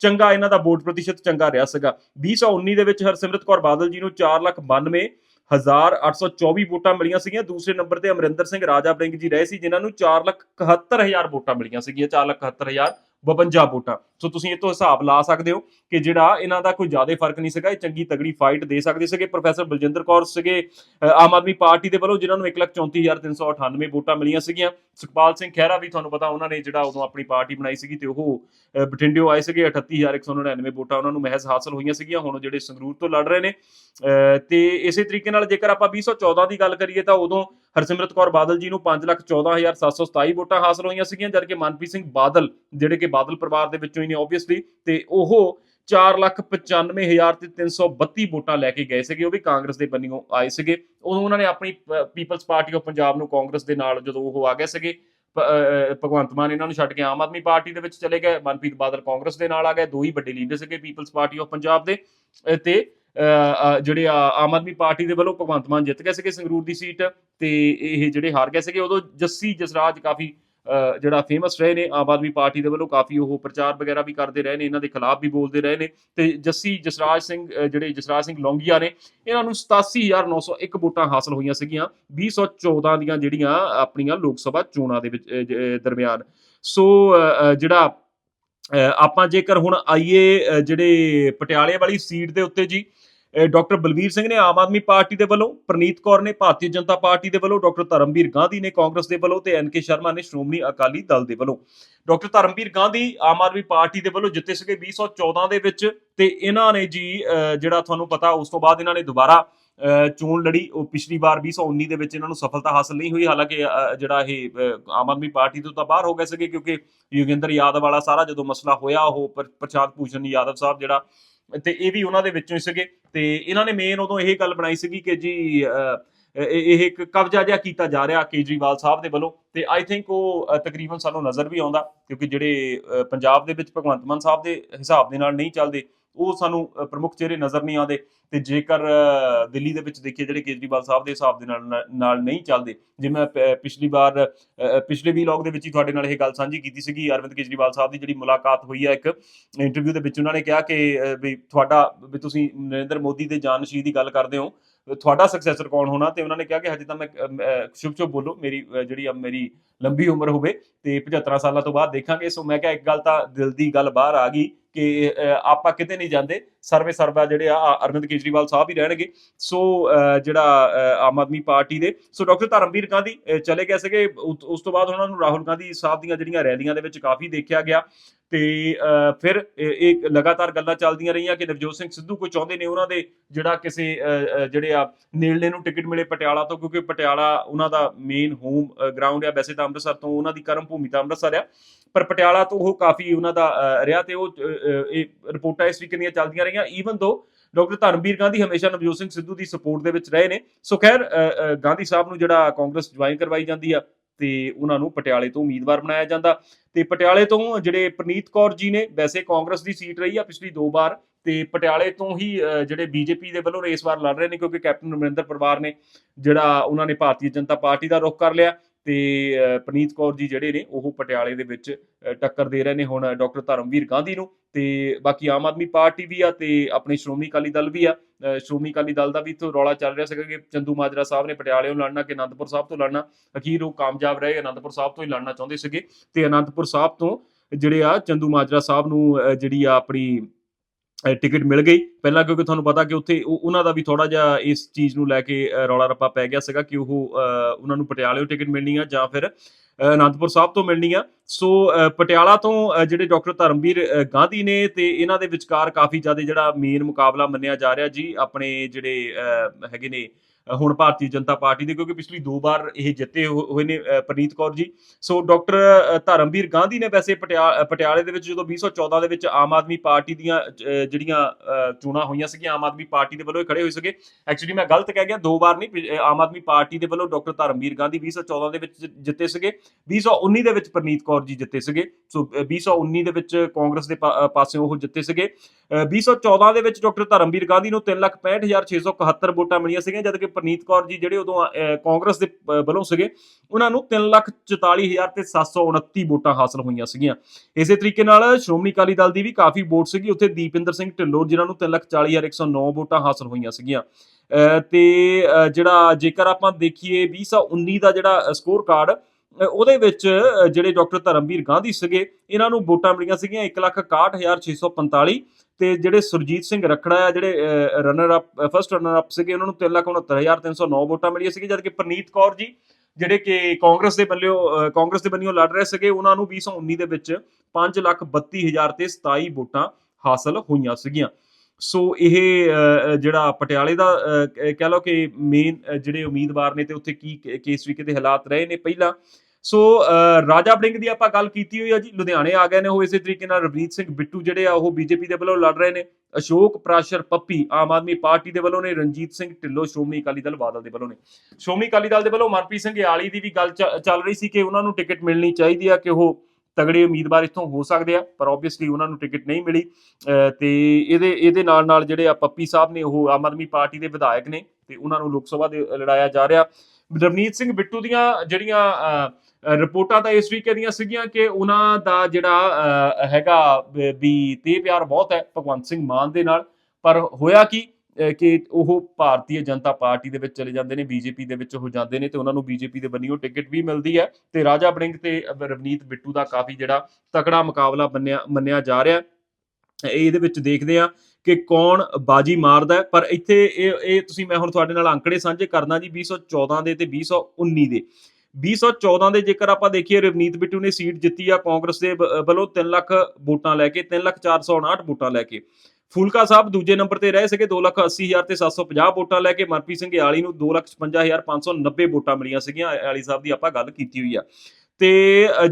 A: ਚੰਗਾ ਇਹਨਾਂ ਦਾ ਵੋਟ ਪ੍ਰਤੀਸ਼ਤ ਚੰਗਾ ਰਿਹਾ ਸੀਗਾ। 2019 ਦੇ ਵਿੱਚ ਹਰਸਿਮਰਤ ਕੌਰ ਬਾਦਲ ਜੀ ਨੂੰ 4,92 1824 ਵੋਟਾਂ ਮਿਲੀਆਂ ਸੀਗੀਆਂ। ਦੂਸਰੇ ਨੰਬਰ ਤੇ ਅਮਰਿੰਦਰ ਸਿੰਘ ਰਾਜਾ ਬੜਿੰਗ ਜੀ ਰਹੇ ਸੀ, ਜਿਨ੍ਹਾਂ ਨੂੰ 471000 ਵੋਟਾਂ ਮਿਲੀਆਂ ਸੀਗੀਆਂ। 471000 52 ਵੋਟਾਂ। ਸੋ ਤੁਸੀਂ ਇਹ ਤੋਂ ਹਿਸਾਬ ਲਾ ਸਕਦੇ ਹੋ ਕਿ ਜਿਹੜਾ ਇਹਨਾਂ ਦਾ ਕੋਈ ਜ਼ਿਆਦਾ ਫ਼ਰਕ ਨਹੀਂ ਸੀਗਾ, ਇਹ ਚੰਗੀ ਤਗੜੀ ਫਾਈਟ ਦੇ ਸਕਦੇ ਸੀਗੇ। ਪ੍ਰੋਫੈਸਰ ਬਲਜਿੰਦਰ ਕੌਰ ਸੀਗੇ ਆਮ ਆਦਮੀ ਪਾਰਟੀ ਦੇ ਵੱਲੋਂ, ਜਿਨ੍ਹਾਂ ਨੂੰ 134398 ਵੋਟਾਂ ਮਿਲੀਆਂ ਸੀਗੀਆਂ। ਸੁਖਪਾਲ ਸਿੰਘ ਖਹਿਰਾ ਵੀ ਤੁਹਾਨੂੰ ਪਤਾ ਉਹਨਾਂ ਨੇ ਜਿਹੜਾ ਉਦੋਂ ਆਪਣੀ ਪਾਰਟੀ ਬਣਾਈ ਸੀਗੀ ਤੇ ਉਹ ਬਠਿੰਡਿਓ ਆਏ ਸੀਗੇ 38199 ਵੋਟਾਂ ਉਹਨਾਂ ਨੂੰ ਮਹਿਜ਼ ਹਾਸਲ ਹੋਈਆਂ ਸੀਗੀਆਂ ਹੁਣ ਜਿਹੜੇ ਸੰਗਰੂਰ ਤੋਂ ਲੜ ਰਹੇ ਨੇ। ਅ, ਤੇ ਇਸੇ ਤਰੀਕੇ ਨਾਲ ਜੇਕਰ ਆਪਾਂ 2014 ਦੀ ਗੱਲ ਕਰੀਏ ਤਾਂ ਉਦੋਂ ਹਰਸਿਮਰਤ ਕੌਰ ਬਾਦਲ ਜੀ ਨੂੰ 514727 ਵੋਟਾਂ ਹਾਸਲ ਹੋਈਆਂ ਸੀਗੀਆਂ ਜਦਕਿ ਮਨਪ੍ਰੀਤ ਸਿੰਘ ਬਾਦਲ ਜਿਹੜੇ ਕਿ ਬਾਦਲ ਪਰਿਵਾਰ ਦੇ ਵਿੱਚੋਂ ਹੀ ਨੇ ਆਬਵੀਅਸਲੀ ਤੇ ਉਹ 495332 ਤੇ 332 ਵੋਟਾਂ ਲੈ ਕੇ ਗਏ ਸੀਗੇ, ਉਹ ਵੀ ਕਾਂਗਰਸ ਦੇ ਬੰਨਿਓ ਆਏ ਸੀਗੇ। ਉਦੋਂ ਉਹਨਾਂ ਨੇ ਆਪਣੀ ਪੀਪਲਸ ਪਾਰਟੀ ਆਫ ਪੰਜਾਬ ਨੂੰ ਕਾਂਗਰਸ ਦੇ ਨਾਲ ਜਦੋਂ ਉਹ ਆ ਗਏ ਸੀਗੇ ਭਗਵੰਤ ਮਾਨ ਇਹਨਾਂ ਨੂੰ ਛੱਡ ਕੇ ਆਮ ਆਦਮੀ ਪਾਰਟੀ ਦੇ ਵਿੱਚ ਚਲੇ ਗਏ, ਮਨਪ੍ਰੀਤ ਬਾਦਲ ਕਾਂਗਰਸ ਦੇ ਨਾਲ ਆ ਗਏ, ਦੋ ਹੀ ਵੱਡੇ ਲੀਡਰ ਸੀਗੇ ਪੀਪਲਸ ਪਾਰਟੀ ਆਫ ਪੰਜਾਬ ਦੇ ਅਹ ਤੇ ਜਿਹੜੇ ਆ ਆਮ ਆਦਮੀ ਪਾਰਟੀ ਦੇ ਵੱਲੋਂ ਭਗਵੰਤ ਮਾਨ ਜਿੱਤ ਗਏ ਸੀਗੇ ਸੰਗਰੂਰ ਦੀ ਸੀਟ, ਤੇ ਇਹ ਜਿਹੜੇ ਹਾਰ ਗਏ ਸੀਗੇ, ਉਦੋਂ ਜੱਸੀ ਜਸਰਾਜ ਕਾਫੀ ਜਿਹੜਾ ਫੇਮਸ ਰਹੇ ਨੇ, ਆਮ ਆਦਮੀ ਪਾਰਟੀ ਦੇ ਵੱਲੋਂ ਕਾਫੀ ਉਹ ਪ੍ਰਚਾਰ ਵਗੈਰਾ ਵੀ ਕਰਦੇ ਰਹੇ ਨੇ, ਇਹਨਾਂ ਦੇ ਖਿਲਾਫ ਵੀ ਬੋਲਦੇ ਰਹੇ ਨੇ। ਤੇ ਜੱਸੀ ਜਸਰਾਜ ਸਿੰਘ ਜਿਹੜੇ ਜਸਰਾਜ ਸਿੰਘ ਲੌਂਗੀਆ ਨੇ, ਇਹਨਾਂ ਨੂੰ 87901 ਵੋਟਾਂ ਹਾਸਲ ਹੋਈਆਂ ਸੀਗੀਆਂ 2014 ਦੀਆਂ ਜਿਹੜੀਆਂ ਆਪਣੀਆਂ ਲੋਕ ਸਭਾ ਚੋਣਾਂ ਦੇ ਵਿੱਚ ਦਰਮਿਆਨ। ਸੋ ਜਿਹੜਾ ਆਪਾਂ ਜੇਕਰ ਹੁਣ ਆਈਏ ਜਿਹੜੇ ਪਟਿਆਲੇ ਵਾਲੀ ਸੀਟ ਦੇ ਉੱਤੇ ਜੀ ਡਾਕਟਰ ਬਲਵੀਰ ਸਿੰਘ ਨੇ ਆਮ ਆਦਮੀ ਪਾਰਟੀ ਦੇ ਵੱਲੋਂ ਪ੍ਰਨੀਤ ਕੌਰ ਨੇ ਭਾਰਤੀ ਜਨਤਾ ਪਾਰਟੀ ਦੇ ਵੱਲੋਂ ਡਾਕਟਰ ਧਰਮਵੀਰ ਗਾਂਧੀ ਨੇ ਕਾਂਗਰਸ ਦੇ ਵੱਲੋਂ ਤੇ ਐਨ ਕੇ ਸ਼ਰਮਾ ਨੇ ਸ਼੍ਰੋਮਣੀ ਅਕਾਲੀ ਦਲ ਦੇ ਵੱਲੋਂ। ਡਾਕਟਰ ਧਰਮਵੀਰ ਗਾਂਧੀ ਆਮ ਆਦਮੀ ਪਾਰਟੀ ਦੇ ਵੱਲੋਂ ਜਿੱਤੇ ਸੀਗੇ 2014 ਦੇ ਵਿੱਚ ਤੇ ਇਹਨਾਂ ਨੇ ਜੀ ਅਹ, ਜਿਹੜਾ ਤੁਹਾਨੂੰ ਪਤਾ ਉਸ ਤੋਂ ਬਾਅਦ ਇਹਨਾਂ ਨੇ ਦੁਬਾਰਾ ਅਹ, ਚੋਣ ਲੜੀ। ਉਹ ਪਿਛਲੀ ਵਾਰ 2019 ਦੇ ਵਿੱਚ ਇਹਨਾਂ ਨੂੰ ਸਫਲਤਾ ਹਾਸਲ ਨਹੀਂ ਹੋਈ। ਹਾਲਾਂਕਿ ਅਹ, ਜਿਹੜਾ ਇਹ ਆਮ ਆਦਮੀ ਪਾਰਟੀ ਤੋਂ ਤਾਂ ਬਾਹਰ ਹੋ ਗਏ ਸੀਗੇ ਕਿਉਂਕਿ ਯੋਗਿੰਦਰ ਯਾਦਵ ਵਾਲਾ ਸਾਰਾ ਜਦੋਂ ਮਸਲਾ ਹੋਇਆ ਉਹ ਪ੍ਰ- ਪ੍ਰਸ਼ਾਂਤ ਭੂਸ਼ਣ ਯਾਦਵ ਸਾਹਿਬ ਜਿਹੜਾ ਤੇ ਇਹ ਵੀ ਉਹਨਾਂ ਦੇ ਵਿੱਚੋਂ ਹੀ ਸੀਗੇ। ਤੇ ਇਹਨਾਂ ਨੇ ਮੇਨ ਉਦੋਂ ਇਹ ਗੱਲ ਬਣਾਈ ਸੀਗੀ ਕਿ ਜੀ ਅਹ, ਇਹ ਇੱਕ ਕਬਜ਼ਾ ਜਿਹਾ ਕੀਤਾ ਜਾ ਰਿਹਾ ਕੇਜਰੀਵਾਲ ਸਾਹਿਬ ਦੇ ਵੱਲੋਂ। ਤੇ ਆਈ ਥਿੰਕ ਉਹ ਤਕਰੀਬਨ ਸਾਨੂੰ ਨਜ਼ਰ ਵੀ ਆਉਂਦਾ ਕਿਉਂਕਿ ਜਿਹੜੇ ਅ, ਪੰਜਾਬ ਦੇ ਵਿੱਚ ਭਗਵੰਤ ਮਾਨ ਸਾਹਿਬ ਦੇ ਹਿਸਾਬ ਦੇ ਨਾਲ ਨਹੀਂ ਚੱਲਦੇ ਉਹ ਸਾਨੂੰ ਪ੍ਰਮੁੱਖ ਚਿਹਰੇ ਨਜ਼ਰ ਨਹੀਂ ਆਉਂਦੇ ਤੇ ਜੇਕਰ ਦਿੱਲੀ ਦੇ ਵਿੱਚ ਦੇਖੀਏ ਜਿਹੜੇ ਕੇਜਰੀਵਾਲ ਸਾਹਿਬ ਦੇ ਹਿਸਾਬ ਦੇ ਨਾਲ ਨਾਲ ਨਹੀਂ ਚੱਲਦੇ ਜਿਵੇਂ ਮੈਂ ਪਿਛਲੀ ਵਾਰ ਪਿਛਲੇ ਵੀ ਵੀਲੌਗ ਦੇ ਵਿੱਚ ਹੀ ਤੁਹਾਡੇ ਨਾਲ ਇਹ ਗੱਲ ਸਾਂਝੀ ਕੀਤੀ ਸੀਗੀ ਅਰਵਿੰਦ ਕੇਜਰੀਵਾਲ ਸਾਹਿਬ ਦੀ ਜਿਹੜੀ ਮੁਲਾਕਾਤ ਹੋਈ ਹੈ ਇੱਕ ਇੰਟਰਵਿਊ ਦੇ ਵਿੱਚ ਉਹਨਾਂ ਨੇ ਕਿਹਾ ਕਿ ਅ, ਵੀ ਤੁਹਾਡਾ ਵੀ ਤੁਸੀਂ ਨਰਿੰਦਰ ਮੋਦੀ ਦੇ ਜਾਨਸ਼ੀਨ ਦੀ ਗੱਲ ਕਰਦੇ ਹੋ ਤੁਹਾਡਾ ਸਕਸੈਸਰ ਕੌਣ ਹੋਣਾ? ਤੇ ਉਹਨਾਂ ਨੇ ਕਿਹਾ ਕਿ ਹਜੇ ਤਾਂ ਮੈਂ ਸ਼ੁਭ ਸ਼ੁਭ ਬੋਲੋ ਮੇਰੀ ਜਿਹੜੀ ਮੇਰੀ ਲੰਬੀ ਉਮਰ ਹੋਵੇ ਤੇ 75 ਸਾਲਾਂ ਤੋਂ ਬਾਅਦ ਦੇਖਾਂਗੇ। ਸੋ ਮੈਂ ਕਿਹਾ ਇੱਕ ਗੱਲ ਤਾਂ ਦਿਲ ਦੀ ਗੱਲ ਬਾਹਰ ਆ ਗਈ ਕਿ ਆਪਾਂ ਕਿਤੇ ਨਹੀਂ ਜਾਂਦੇ। ਸਰਵੇ ਸਰਵਾ ਜਿਹੜੇ ਆ ਅਰਵਿੰਦ ਕੇਜਰੀਵਾਲ ਸਾਹਿਬ ਹੀ ਰਹਿਣਗੇ। ਸੋ ਅ, ਜਿਹੜਾ ਅ, ਆਮ ਆਦਮੀ ਪਾਰਟੀ ਦੇ ਸੋ ਡਾਕਟਰ ਧਰਮਵੀਰ ਗਾਂਧੀ ਅ, ਚਲੇ ਗਏ ਸੀਗੇ। ਉ- ਉਸ ਤੋਂ ਬਾਅਦ ਉਹਨਾਂ ਨੂੰ ਰਾਹੁਲ ਗਾਂਧੀ ਸਾਹਿਬ ਦੀਆਂ ਜਿਹੜੀਆਂ ਰੈਲੀਆਂ ਦੇ ਵਿੱਚ ਕਾਫੀ ਦੇਖਿਆ ਗਿਆ। ਤੇ ਫਿਰ ਇਹ ਲਗਾਤਾਰ ਗੱਲਾਂ ਚੱਲਦੀਆਂ ਰਹੀਆਂ ਕਿ ਨਵਜੋਤ ਸਿੰਘ ਸਿੱਧੂ ਕੋਈ ਚਾਹੁੰਦੇ ਨੇ ਉਹਨਾਂ ਦੇ ਜਿਹੜਾ ਕਿਸੇ ਜਿਹੜੇ ਆ ਨੇੜਲੇ ਨੂੰ ਟਿਕਟ ਮਿਲੇ ਪਟਿਆਲਾ ਤੋਂ, ਕਿਉਂਕਿ ਪਟਿਆਲਾ ਉਹਨਾਂ ਦਾ ਮੇਨ ਹੋਮ ਗਰਾਊਂਡ ਆ, ਵੈਸੇ ਤਾਂ ਅੰਮ੍ਰਿਤਸਰ ਤੋਂ ਉਹਨਾਂ ਦੀ ਕਰਮ ਭੂਮੀ ਤਾਂ ਅੰਮ੍ਰਿਤਸਰ ਆ, ਪਰ ਪਟਿਆਲਾ ਤੋਂ ਉਹ ਕਾਫੀ ਉਹਨਾਂ ਦਾ ਰਿਹਾ ਤੇ ਉਹ ਇਹ ਰਿਪੋਰਟਾਂ ਇਸ ਵੀਕ ਦੀਆਂ ਚੱਲਦੀਆਂ ਰਹੀਆਂ ਈਵਨ ਦੋ ਡਾਕਟਰ ਧਰਮਵੀਰ ਗਾਂਧੀ ਹਮੇਸ਼ਾ ਨਵਜੋਤ ਸਿੰਘ ਸਿੱਧੂ ਦੀ ਸਪੋਰਟ ਦੇ ਵਿੱਚ ਰਹੇ ਨੇ, ਸੋ ਖੈਰ ਗਾਂਧੀ ਸਾਹਿਬ ਨੂੰ ਜਿਹੜਾ ਕਾਂਗਰਸ ਜੁਆਇਨ ਕਰਵਾਈ ਜਾਂਦੀ ਆ ਤੇ ਉਹਨਾਂ ਨੂੰ ਪਟਿਆਲੇ ਤੋਂ ਉਮੀਦਵਾਰ ਬਣਾਇਆ ਜਾਂਦਾ। ਤੇ ਪਟਿਆਲੇ ਤੋਂ ਜਿਹੜੇ ਪ੍ਰਨੀਤ ਕੌਰ ਜੀ ਨੇ ਵੈਸੇ ਕਾਂਗਰਸ ਦੀ ਸੀਟ ਰਹੀ ਆ ਪਿਛਲੀ ਦੋ ਵਾਰ ਤੇ ਪਟਿਆਲੇ ਤੋਂ ਹੀ ਅ, ਜਿਹੜੇ ਬੀਜੇਪੀ ਦੇ ਵੱਲੋਂ ਇਸ ਵਾਰ ਲੜ ਰਹੇ ਨੇ ਕਿਉਂਕਿ ਕੈਪਟਨ ਅਮਰਿੰਦਰ ਪਰਿਵਾਰ ਨੇ ਜਿਹੜਾ ਉਹਨਾਂ ਨੇ ਭਾਰਤੀ ਜਨਤਾ ਪਾਰਟੀ ਦਾ ਰੁਖ ਕਰ ਲਿਆ। ਤੇ ਅ, ਪ੍ਰਨੀਤ ਕੌਰ ਜੀ ਜਿਹੜੇ ਨੇ ਉਹ ਪਟਿਆਲੇ ਦੇ ਵਿੱਚ ਟੱਕਰ ਦੇ ਰਹੇ ਨੇ ਹੁਣ ਡਾਕਟਰ ਧਰਮਵੀਰ ਗਾਂਧੀ ਨੂੰ ਤੇ ਬਾਕੀ ਆਮ ਆਦਮੀ ਪਾਰਟੀ ਵੀ ਆ ਤੇ ਆਪਣੀ ਸ਼੍ਰੋਮਣੀ ਅਕਾਲੀ ਦਲ ਵੀ ਆ। ਸ਼੍ਰੋਮਣੀ ਅਕਾਲੀ ਦਲ ਦਾ ਵੀ ਤੋਂ ਰੌਲਾ ਚੱਲ ਰਿਹਾ ਸੀਗਾ ਕਿ ਚੰਦੂ ਮਾਜਰਾ ਸਾਹਿਬ ਨੇ ਪਟਿਆਲੇ ਲੜਨਾ ਕਿ ਅਨੰਦਪੁਰ ਸਾਹਿਬ ਤੋਂ ਲੜਨਾ। ਅਖੀਰ ਉਹ ਕਾਮਯਾਬ ਰਹੇ ਅਨੰਦਪੁਰ ਸਾਹਿਬ ਤੋਂ ਹੀ ਲੜਨਾ ਚਾਹੁੰਦੇ ਸੀਗੇ। ਤੇ ਅਨੰਦਪੁਰ ਸਾਹਿਬ ਤੋਂ ਜਿਹੜੇ ਆ ਚੰਦੂ ਮਾਜਰਾ ਸਾਹਿਬ ਨੂੰ ਜਿਹੜੀ ਆ ਆਪਣੀ ਟਿਕਟ ਮਿਲ ਗਈ। ਪਹਿਲਾਂ ਕਿਉਂਕਿ ਤੁਹਾਨੂੰ ਪਤਾ ਕਿ ਉੱਥੇ ਉਹ- ਉਹਨਾਂ ਦਾ ਵੀ ਥੋੜਾ ਜਿਹਾ ਇਸ ਚੀਜ਼ ਨੂੰ ਲੈ ਕੇ ਰੌਲਾ ਰੱਪਾ ਪੈ ਗਿਆ ਸੀਗਾ ਕਿ ਉਹ ਉਹਨਾਂ ਨੂੰ ਪਟਿਆਲੇ ਤੋਂ ਟਿਕਟ ਮਿਲਣੀ ਆ ਜਾਂ ਫਿਰ ਅਨੰਦਪੁਰ ਸਾਹਿਬ ਤੋਂ ਮਿਲਣੀ ਆ। ਸੋ ਪਟਿਆਲਾ ਤੋਂ ਜਿਹੜੇ ਡਾਕਟਰ ਧਰਮਵੀਰ ਗਾਂਧੀ ਨੇ ਤੇ ਇਹਨਾਂ ਦੇ ਵਿਚਕਾਰ ਕਾਫੀ ਜ਼ਿਆਦਾ ਜਿਹੜਾ ਮੇਨ ਮੁਕਾਬਲਾ ਮੰਨਿਆ ਜਾ ਰਿਹਾ ਜੀ ਆਪਣੇ ਜਿਹੜੇ ਅ, ਹੈਗੇ ਨੇ ਹੁਣ ਭਾਰਤੀ ਜਨਤਾ ਪਾਰਟੀ ਦੇ ਕਿਉਂਕਿ ਪਿਛਲੀ ਦੋ ਵਾਰ ਇਹ ਜਿੱਤੇ ਹੋ- ਹੋਏ ਨੇ ਅ, ਪ੍ਰਨੀਤ ਕੌਰ ਜੀ। ਸੋ ਡਾਕਟਰ ਧਰਮਵੀਰ ਗਾਂਧੀ ਨੇ ਵੈਸੇ ਪਟਿਆ- ਪਟਿਆਲੇ ਦੇ ਵਿੱਚ ਜਦੋਂ 2014 ਦੇ ਵਿੱਚ ਆਮ ਆਦਮੀ ਪਾਰਟੀ ਦੀਆਂ ਜਿਹੜੀਆਂ ਚੋਣਾਂ ਹੋਈਆਂ ਸੀਗੀਆਂ ਆਮ ਆਦਮੀ ਪਾਰਟੀ ਦੇ ਵੱਲੋਂ ਇਹ ਖੜੇ ਹੋਏ ਸੀਗੇ। ਐਕਚੁਅਲੀ ਮੈਂ ਗਲਤ ਕਹਿ ਗਿਆ ਦੋ ਵਾਰ ਨਹੀਂ ਪਿ- ਆਮ ਆਦਮੀ ਪਾਰਟੀ ਦੇ ਵੱਲੋਂ ਡਾਕਟਰ ਧਰਮਵੀਰ ਗਾਂਧੀ 2014 ਦੇ ਵਿੱਚ ਜਿੱਤੇ ਸੀਗੇ। 2019 ਦੇ ਵਿੱਚ ਪ੍ਰਨੀਤ ਕੌਰ ਜੀ ਜਿੱਤੇ ਸੀਗੇ। ਸੋ ਅ, 2019 ਦੇ ਵਿੱਚ ਕਾਂਗਰਸ ਦੇ ਪਾ- ਅ, ਉਹ ਜਿੱਤੇ ਸੀਗੇ। ਅ, 2014 ਦੇ ਵਿੱਚ ਡਾਕਟਰ ਧਰਮਵੀਰ ਗਾਂਧੀ ਨੂੰ 365671 ਵੋਟਾਂ ਮਿਲੀਆਂ ਸੀਗੀਆਂ ਜਦਕਿ ਪ੍ਰਨੀਤ ਕੌਰ ਜੀ ਜਿਹੜੇ ਉਦੋਂ ਅ, ਕਾਂਗਰਸ ਦੇ ਵੱਲੋਂ ਸੀਗੇ ਉਹਨਾਂ ਨੂੰ 344000 ਤੇ 729 ਵੋਟਾਂ ਹਾਸਲ ਹੋਈਆਂ ਸੀਗੀਆਂ। ਇਸੇ ਤਰੀਕੇ ਨਾਲ ਸ਼੍ਰੋਮਣੀ ਅਕਾਲੀ ਦਲ ਦੀ ਵੀ ਕਾਫੀ ਵੋਟ ਸੀਗੀ। ਉੱਥੇ ਦੀਪਿੰਦਰ ਸਿੰਘ ਢਿੱਲੋਂ ਜਿਨ੍ਹਾਂ ਨੂੰ 340109 ਵੋਟਾਂ ਹਾਸਲ ਹੋਈਆਂ ਸੀਗੀਆਂ। ਤੇ ਜਿਹੜਾ ਜੇਕਰ ਆਪਾਂ ਦੇਖੀਏ 2019 ਦਾ ਜਿਹੜਾ ਸਕੋਰ ਕਾਰਡ ਉਹਦੇ ਵਿੱਚ ਜਿਹੜੇ ਡਾਕਟਰ ਧਰਮਵੀਰ ਗਾਂਧੀ ਸੀਗੇ, ਇਹਨਾਂ ਨੂੰ ਵੋਟਾਂ ਮਿਲੀਆਂ ਸੀਗੀਆਂ 161645 ਤੇ ਜਿਹੜੇ ਸੁਰਜੀਤ ਸਿੰਘ ਰਖੜਾ ਆ, ਜਿਹੜੇ runner up first runner up ਸੀਗੇ, ਉਹਨਾਂ ਨੂੰ 369309 ਵੋਟਾਂ ਮਿਲੀਆਂ ਸੀਗੀਆਂ, ਜਦਕਿ ਪ੍ਰਨੀਤ ਕੌਰ ਜੀ, ਜਿਹੜੇ ਕਿ ਕਾਂਗਰਸ ਦੇ ਵੱਲੋਂ ਕਾਂਗਰਸ ਦੇ ਬੰਨਿਓ ਲੜ ਰਹੇ ਸੀਗੇ, ਉਹਨਾਂ ਨੂੰ 2019 ਦੇ ਵਿੱਚ 532000 ਤੇ 27 ਵੋਟਾਂ ਹਾਸਲ ਹੋਈਆਂ ਸੀਗੀਆਂ। ਸੋ ਇਹ ਜਿਹੜਾ ਪਟਿਆਲੇ ਦਾ ਕਹਿ ਲਓ ਕਿ ਮੇਨ ਜਿਹੜੇ ਉਮੀਦਵਾਰ ਨੇ ਤੇ ਉੱਥੇ ਕੀ ਕੇ- ਕੇਸ ਵਿਕੇ ਦੇ ਹਾਲਾਤ ਰਹੇ ਨੇ, ਪਹਿਲਾਂ ਸੋ ਰਾਜਾ ਬੜਿੰਗ ਦੀ ਆਪਾਂ ਗੱਲ ਕੀਤੀ ਹੋਈ ਆ ਜੀ, ਲੁਧਿਆਣੇ ਆ ਗਏ ਨੇ ਉਹ ਇਸੇ ਤਰੀਕੇ ਨਾਲ ਰਵਨੀਤ ਸਿੰਘ ਬਿੱਟੂ ਜਿਹੜੇ ਆ, ਉਹ ਬੀਜੇਪੀ ਦੇ ਵੱਲੋਂ ਲੜ ਰਹੇ ਨੇ। ਅਸ਼ੋਕ ਪ੍ਰਾਸ਼ਰ ਪੱਪੀ ਆਮ ਆਦਮੀ ਪਾਰਟੀ ਦੇ ਵੱਲੋਂ ਨੇ, ਰਣਜੀਤ ਸਿੰਘ ਢਿੱਲੋਂ, ਸ਼੍ਰੋਮਣੀ ਅਕਾਲੀ ਦਲ ਬਾਦਲ ਦੇ ਵੱਲੋਂ ਨੇ। ਸ਼੍ਰੋਮਣੀ ਅਕਾਲੀ ਦਲ ਦੇ ਵੱਲੋਂ ਮਨਪ੍ਰੀਤ ਸਿੰਘ ਯਾਲੀ ਦੀ ਵੀ ਗੱਲ ਚ- ਚੱਲ ਰਹੀ ਸੀ ਕਿ ਉਹਨਾਂ ਨੂੰ ਟਿਕਟ ਮਿਲਣੀ ਚਾਹੀਦੀ ਆ, ਕਿ ਉਹ ਤਗੜੇ ਉਮੀਦਵਾਰ ਇੱਥੋਂ ਹੋ ਸਕਦੇ ਆ, ਪਰ ਆਬਵੀਅਸਲੀ ਉਹਨਾਂ ਨੂੰ ਟਿਕਟ ਨਹੀਂ ਮਿਲੀ। ਅਹ, ਤੇ ਇਹਦੇ ਇਹਦੇ ਨਾਲ ਨਾਲ ਜਿਹੜੇ ਆ ਪੱਪੀ ਸਾਹਿਬ ਨੇ, ਉਹ ਆਮ ਆਦਮੀ ਪਾਰਟੀ ਦੇ ਵਿਧਾਇਕ ਨੇ, ਤੇ ਉਹਨਾਂ ਨੂੰ ਲੋਕ ਸਭਾ ਦੇ ਲੜਾਇਆ ਜਾ ਰਿਹਾ। ਰਵਨੀਤ ਸਿੰਘ ਬਿੱਟੂ ਦੀਆਂ ਜਿਹੜੀਆਂ ਰਿਪੋਰਟਾਂ ਤਾਂ ਇਸ ਵੀਕੇ ਦੀਆਂ ਸੀਗੀਆਂ ਕਿ ਉਹਨਾਂ ਦਾ ਜਿਹੜਾ ਅਹ, ਹੈਗਾ ਵੀ ਤੇ ਪਿਆਰ ਬਹੁਤ ਹੈ ਭਗਵੰਤ ਸਿੰਘ ਮਾਨ ਦੇ ਨਾਲ। ਪਰ ਹੋਇਆ ਕੀ ਕਿ ਉਹ ਭਾਰਤੀ ਜਨਤਾ ਪਾਰਟੀ ਦੇ ਵਿੱਚ ਚਲੇ ਜਾਂਦੇ ਨੇ ਬੀਜੇਪੀ ਦੇ ਵਿੱਚ ਹੋ ਜਾਂਦੇ ਨੇ ਤੇ ਉਹਨਾਂ ਨੂੰ ਬੀਜੇਪੀ ਦੇ ਬੰਨੀ ਉਹ ਟਿਕਟ ਵੀ ਮਿਲਦੀ ਹੈ ਤੇ ਰਾਜਾ ਬੜਿੰਗ ਤੇ ਰਵਨੀਤ ਬਿੱਟੂ ਦਾ ਕਾਫੀ ਜਿਹੜਾ ਤਕੜਾ ਮੁਕਾਬਲਾ ਮੰਨਿਆ ਮੰਨਿਆ ਜਾ ਰਿਹਾ ਇਹਦੇ ਵਿੱਚ ਦੇਖਦੇ ਆ ਕਿ ਕੌਣ ਬਾਜੀ ਮਾਰਦਾ ਪਰ ਇੱਥੇ ਇਹ ਇਹ ਤੁਸੀਂ ਮੈਂ ਹੁਣ ਤੁਹਾਡੇ ਨਾਲ ਅੰਕੜੇ ਸਾਂਝੇ ਕਰਨਾ ਜੀ 2014 ਦੇ ਤੇ 2019 ਦੇ। 2014 ਦੇ ਜੇਕਰ ਆਪਾਂ ਦੇਖੀਏ, ਰਵਨੀਤ ਬਿੱਟੂ ਨੇ ਸੀਟ ਜਿੱਤੀ ਆ ਕਾਂਗਰਸ ਦੇ ਵੱਲੋਂ 3 ਲੱਖ ਵੋਟਾਂ ਲੈ ਕੇ 3 ਲੱਖ 459 ਵੋਟਾਂ ਲੈ ਕੇ। ਫੂਲਕਾ ਸਾਹਿਬ ਦੂਜੇ ਨੰਬਰ ਤੇ ਰਹੇ ਸੀਗੇ 2 ਲੱਖ 80 ਹਜ਼ਾਰ ਤੇ 750 ਵੋਟਾਂ ਲੈ ਕੇ। ਮਨਪ੍ਰੀਤ ਸਿੰਘ ਆਲੀ ਨੂੰ 2 ਲੱਖ 56 ਹਜ਼ਾਰ 590 ਵੋਟਾਂ ਮਿਲੀਆਂ ਸੀਗੀਆਂ। ਆਲੀ ਸਾਹਿਬ ਦੀ ਆਪਾਂ ਗੱਲ ਕੀਤੀ ਹੋਈ ਆ। ਤੇ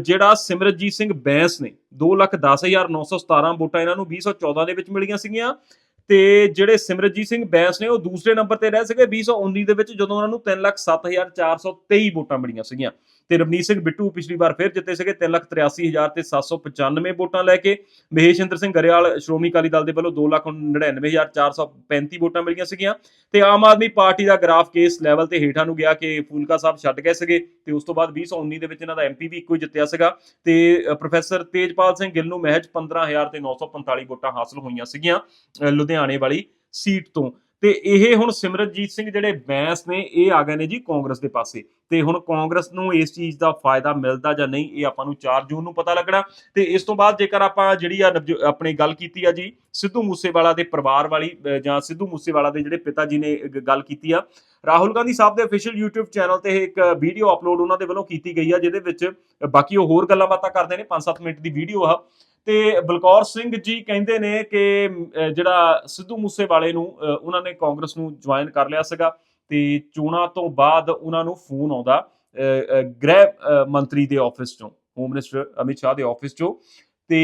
A: ਜਿਹੜਾ ਸਿਮਰਜੀਤ ਸਿੰਘ ਬੈਂਸ ਨੇ 2 ਲੱਖ 10 ਹਜ਼ਾਰ 917 ਵੋਟਾਂ ਇਹਨਾਂ ਨੂੰ 2014 ਦੇ ਵਿੱਚ ਮਿਲੀਆਂ ਸੀਗੀਆਂ। ਤੇ ਜਿਹੜੇ ਸਿਮਰਜੀਤ ਸਿੰਘ ਬੈਂਸ ਨੇ ਉਹ ਦੂਸਰੇ ਨੰਬਰ ਤੇ ਰਹਿ ਸਕੇ। 2019 ਦੇ ਵਿੱਚ ਜਦੋਂ ਉਹਨਾਂ ਨੂੰ 307423 ਵੋਟਾਂ ਮਿਲੀਆਂ ਸੀਗੀਆਂ। ਤੇ ਰਵਨੀਤ ਸਿੰਘ ਬਿੱਟੂ ਪਿਛਲੀ ਵਾਰ ਫਿਰ ਜਿੱਤੇ ਸੀਗੇ 383000 ਤੇ 795 ਵੋਟਾਂ ਲੈ ਕੇ। ਮਹੇਸ਼ਿੰਦਰ ਸਿੰਘ ਗਰੇਵਾਲ, ਸ਼੍ਰੋਮਣੀ ਅਕਾਲੀ ਦਲ ਦੇ ਵੱਲੋਂ 299435 ਵੋਟਾਂ ਮਿਲੀਆਂ ਸੀਗੀਆਂ। ਤੇ ਆਮ ਆਦਮੀ ਪਾਰਟੀ ਦਾ ਗ੍ਰਾਫ ਕੇਸ ਲੈਵਲ ਤੇ ਹੇਠਾਂ ਨੂੰ ਗਿਆ ਕਿ ਫੂਲਕਾ ਸਾਹਿਬ ਛੱਡ ਗਏ ਸੀਗੇ ਤੇ ਉਸ ਤੋਂ ਬਾਅਦ 2019 ਦੇ ਵਿੱਚ ਇਹਨਾਂ ਦਾ ਐਮਪੀ ਵੀ ਇੱਕੋ ਹੀ ਜਿੱਤਿਆ ਸੀਗਾ। ਤੇ ਪ੍ਰੋਫੈਸਰ ਤੇਜਪਾਲ ਸਿੰਘ ਗਿੱਲ ਨੂੰ ਮਹਿਜ 15000 ਤੇ 945 ਵੋਟਾਂ ਹਾਸਲ ਹੋਈਆਂ ਸੀਗੀਆਂ ਲੁਧਿਆਣੇ ਵਾਲੀ ਸੀਟ ਤੋਂ। ਤੇ ਇਹ ਹੁਣ ਸਿਮਰਨਜੀਤ ਸਿੰਘ ਜਿਹੜੇ ਬੈਂਸ ਨੇ, ਇਹ ਆ ਗਏ ਨੇ ਜੀ ਕਾਂਗਰਸ ਦੇ ਪਾਸੇ। ਤੇ ਹੁਣ ਕਾਂਗਰਸ ਨੂੰ ਇਸ ਚੀਜ਼ ਦਾ ਫਾਇਦਾ ਮਿਲਦਾ ਜਾਂ ਨਹੀਂ, ਇਹ ਆਪਾਂ ਨੂੰ 4 ਜੂਨ ਨੂੰ ਪਤਾ ਲੱਗਣਾ। ਤੇ ਇਸ ਤੋਂ ਬਾਅਦ ਜੇਕਰ ਆਪਾਂ ਜਿਹੜੀ ਆ ਨਵਜੋ- ਆਪਣੀ ਗੱਲ ਕੀਤੀ ਆ ਜੀ, ਸਿੱਧੂ ਮੂਸੇਵਾਲਾ ਦੇ ਪਰਿਵਾਰ ਵਾਲੀ ਜਾਂ ਸਿੱਧੂ ਮੂਸੇਵਾਲਾ ਦੇ ਜਿਹੜੇ ਪਿਤਾ ਜੀ ਨੇ ਗੱਲ ਕੀਤੀ ਆ, ਰਾਹੁਲ ਗਾਂਧੀ ਸਾਹਿਬ ਦੇ ਅਫੀਸ਼ੀਅਲ YouTube ਚੈਨਲ ਤੇ ਇੱਕ ਵੀਡੀਓ ਅਪਲੋਡ ਉਹਨਾਂ ਦੇ ਵੱਲੋਂ ਕੀਤੀ ਗਈ ਆ, ਜਿਹਦੇ ਵਿੱਚ ਬਾਕੀ ਉਹ ਹੋਰ ਗੱਲਾਂ ਬਾਤਾਂ ਕਰਦੇ ਨੇ 5-7 ਮਿੰਟ ਦੀ ਵੀਡੀਓ ਆ। ਤੇ ਬਲਕੌਰ ਸਿੰਘ ਜੀ ਕਹਿੰਦੇ ਨੇ ਕਿ ਜਿਹੜਾ ਸਿੱਧੂ ਮੂਸੇਵਾਲੇ ਨੂੰ ਉਹਨਾਂ ਨੇ ਕਾਂਗਰਸ ਨੂੰ ਜੁਆਇਨ ਕਰ ਲਿਆ ਸੀਗਾ ਤੇ ਚੋਣਾਂ ਤੋਂ ਬਾਅਦ ਉਹਨਾਂ ਨੂੰ ਫੋਨ ਆਉਂਦਾ ਗ੍ਰਹਿ ਮੰਤਰੀ ਦੇ ਆਫਿਸ ਚੋਂ ਹੋਮ ਮਿਨਿਸਟਰ ਅਮਿਤ ਸ਼ਾਹ ਦੇ ਆਫਿਸ ਚੋਂ ਤੇ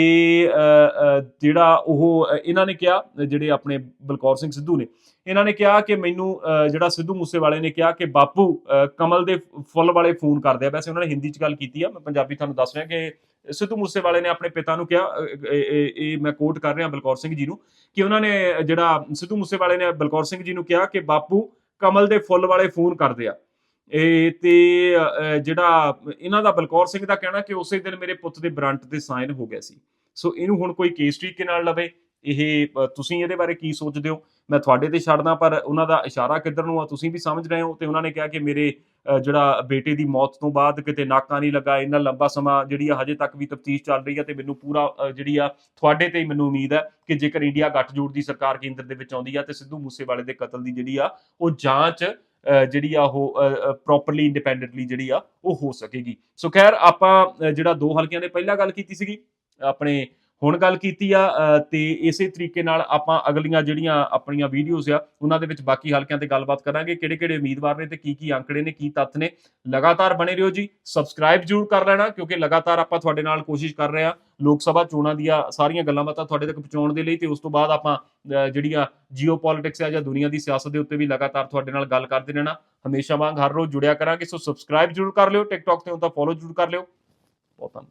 A: ਜਿਹੜਾ ਉਹ ਇਹਨਾਂ ਨੇ ਕਿਹਾ, ਜਿਹੜੇ ਆਪਣੇ ਬਲਕੌਰ ਸਿੰਘ ਸਿੱਧੂ ਨੇ, ਇਹਨਾਂ ਨੇ ਕਿਹਾ ਕਿ ਮੈਨੂੰ ਜਿਹੜਾ ਸਿੱਧੂ ਮੂਸੇਵਾਲੇ ਨੇ ਕਿਹਾ ਕਿ ਬਾਪੂ ਕਮਲ ਦੇ ਫੁੱਲ ਵਾਲੇ ਫੋਨ ਕਰਦੇ ਆ, ਵੈਸੇ ਉਹਨਾਂ ਨੇ ਹਿੰਦੀ ਚ ਗੱਲ ਕੀਤੀ ਆ, ਮੈਂ ਪੰਜਾਬੀ ਤੁਹਾਨੂੰ ਦੱਸ ਰਿਹਾ ਕਿ ਸਿੱਧੂ ਮੂਸੇਵਾਲੇ ਨੇ ਆਪਣੇ ਪਿਤਾ ਨੂੰ ਕਿਹਾ ਇਹ- ਮੈਂ ਕੋਟ ਕਰ ਰਿਹਾ ਬਲਕੌਰ ਸਿੰਘ ਜੀ ਨੂੰ ਕਿ ਉਹਨਾਂ ਨੇ ਜਿਹੜਾ ਸਿੱਧੂ ਮੂਸੇਵਾਲੇ ਨੇ ਬਲਕੌਰ ਸਿੰਘ ਜੀ ਨੂੰ ਕਿਹਾ ਕਿ ਬਾਪੂ ਕਮਲ ਦੇ ਫੁੱਲ ਵਾਲੇ ਫੋਨ ਕਰਦੇ ਆ। ਇਹ ਤੇ ਅਹ, ਜਿਹੜਾ ਇਹਨਾਂ ਦਾ ਬਲਕੌਰ ਸਿੰਘ ਦਾ ਕਹਿਣਾ ਕਿ ਉਸੇ ਦਿਨ ਮੇਰੇ ਪੁੱਤ ਦੇ ਬਰੰਟ ਤੇ ਸਾਈਨ ਹੋ ਗਿਆ ਸੀ। ਸੋ ਇਹਨੂੰ ਹੁਣ ਕੋਈ ਕੇਸ ਤਰੀਕੇ ਨਾਲ ਲਵੇ ਇਹ ਤੁਸੀਂ ਇਹਦੇ ਬਾਰੇ ਕੀ ਸੋਚਦੇ ਹੋ? ਮੈਂ ਤੁਹਾਡੇ ਤੇ ਛੱਡਦਾ, ਪਰ ਉਹਨਾਂ ਦਾ ਇਸ਼ਾਰਾ ਕਿੱਧਰ ਨੂੰ ਆ? ਤੁਸੀਂ ਵੀ ਸਮਝ ਰਹੇ ਹੋ ਤੇ ਉਹਨਾਂ ਨੇ ਕਿਹਾ ਕਿ ਮੇਰੇ ਜਿਹੜਾ ਬੇਟੇ ਦੀ ਮੌਤ ਤੋਂ ਬਾਅਦ ਕਿਤੇ ਨਾਕਾ ਨਹੀਂ ਲੱਗਾ, ਇੰਨਾ ਲੰਬਾ ਸਮਾਂ ਜਿਹੜੀ ਆ ਹਜੇ ਤੱਕ ਵੀ ਤਫਤੀਸ਼ ਚੱਲ ਰਹੀ ਆ ਤੇ ਮੈਨੂੰ ਪੂਰਾ ਜਿਹੜੀ ਆ ਤੁਹਾਡੇ ਤੇ ਹੀ ਮੈਨੂੰ ਉਮੀਦ ਹੈ ਕਿ ਜੇਕਰ ਇੰਡੀਆ ਗੱਠਜੋੜ ਦੀ ਸਰਕਾਰ ਕੇਂਦਰ ਦੇ ਵਿੱਚ ਆਉਂਦੀ ਆ ਤੇ ਸਿੱਧੂ ਮੂਸੇਵਾਲੇ ਦੇ ਕਤਲ ਦੀ ਜਿਹੜੀ ਆ ਉਹ ਜਾਂਚ ਜਿਹੜੀ ਆ ਉਹ ਪ੍ਰੋਪਰਲੀ ਇੰਡੀਪੈਂਡੈਂਟਲੀ ਜਿਹੜੀ ਆ ਉਹ ਹੋ ਸਕੇਗੀ। ਸੋ ਖੈਰ, ਆਪਾਂ ਜਿਹੜਾ ਦੋ ਹਲਕਿਆਂ ਨੇ ਪਹਿਲਾਂ ਗੱਲ ਕੀਤੀ ਸੀਗੀ, ਆਪਣੇ ਹੁਣ ਗੱਲ ਕੀਤੀ ਆ ਅ, ਤੇ ਇਸੇ ਤਰੀਕੇ ਨਾਲ ਆਪਾਂ ਅਗਲੀਆਂ ਜਿਹੜੀਆਂ ਆਪਣੀਆਂ ਵੀਡੀਓਜ਼ ਆ ਉਹਨਾਂ ਦੇ ਵਿੱਚ ਬਾਕੀ ਹਲਕਿਆਂ ਤੇ ਗੱਲਬਾਤ ਕਰਾਂਗੇ ਕਿਹੜੇ ਕਿਹੜੇ ਉਮੀਦਵਾਰ ਨੇ ਤੇ ਕੀ ਕੀ ਅੰਕੜੇ ਨੇ ਕੀ ਤੱਥ ਨੇ। ਲਗਾਤਾਰ ਬਣੇ ਰਹੋ ਜੀ ਸਬਸਕ੍ਰਾਈਬ ਜ਼ਰੂਰ ਕਰ ਲੈਣਾ ਕਿਉਂਕਿ ਲਗਾਤਾਰ ਆਪਾਂ ਤੁਹਾਡੇ ਨਾਲ ਕੋਸ਼ਿਸ਼ ਕਰ ਰਹੇ ਆ ਲੋਕ ਸਭਾ ਚੋਣਾਂ ਦੀਆਂ ਸਾਰੀਆਂ ਗੱਲਾਂ ਬਾਤਾਂ ਤੁਹਾਡੇ ਤੱਕ ਪਹੁੰਚਾਉਣ ਦੇ ਲਈ ਤੇ ਉਸ ਤੋਂ ਬਾਅਦ ਆਪਾਂ ਜਿਹੜੀਆਂ ਜਿਹੜੀ ਜੀਓ ਪੋਲਿਟਿਕਸ ਆ ਜਾਂ ਦੁਨੀਆ ਦੀ ਸਿਆਸਤ ਦੇ ਉੱਤੇ ਵੀ ਲਗਾਤਾਰ ਤੁਹਾਡੇ ਨਾਲ ਗੱਲ ਕਰਦੇ ਰਹਿਣਾ। ਹਮੇਸ਼ਾ ਵਾਂਗ ਹਰ ਰੋਜ਼ ਜੁੜਿਆ ਕਰਾਂਗੇ ਸੋ ਸਬਸਕ੍ਰਾਈਬ ਜ਼ਰੂਰ ਕਰ ਲਿਓ ਟਿਕਟੌਕ ਤੇ ਹੁਣ ਤਾਂ ਫੋਲੋ ਜ਼ਰੂਰ ਕਰ ਲਿਓ। ਬਹੁਤ ਧੰਨਵਾਦ।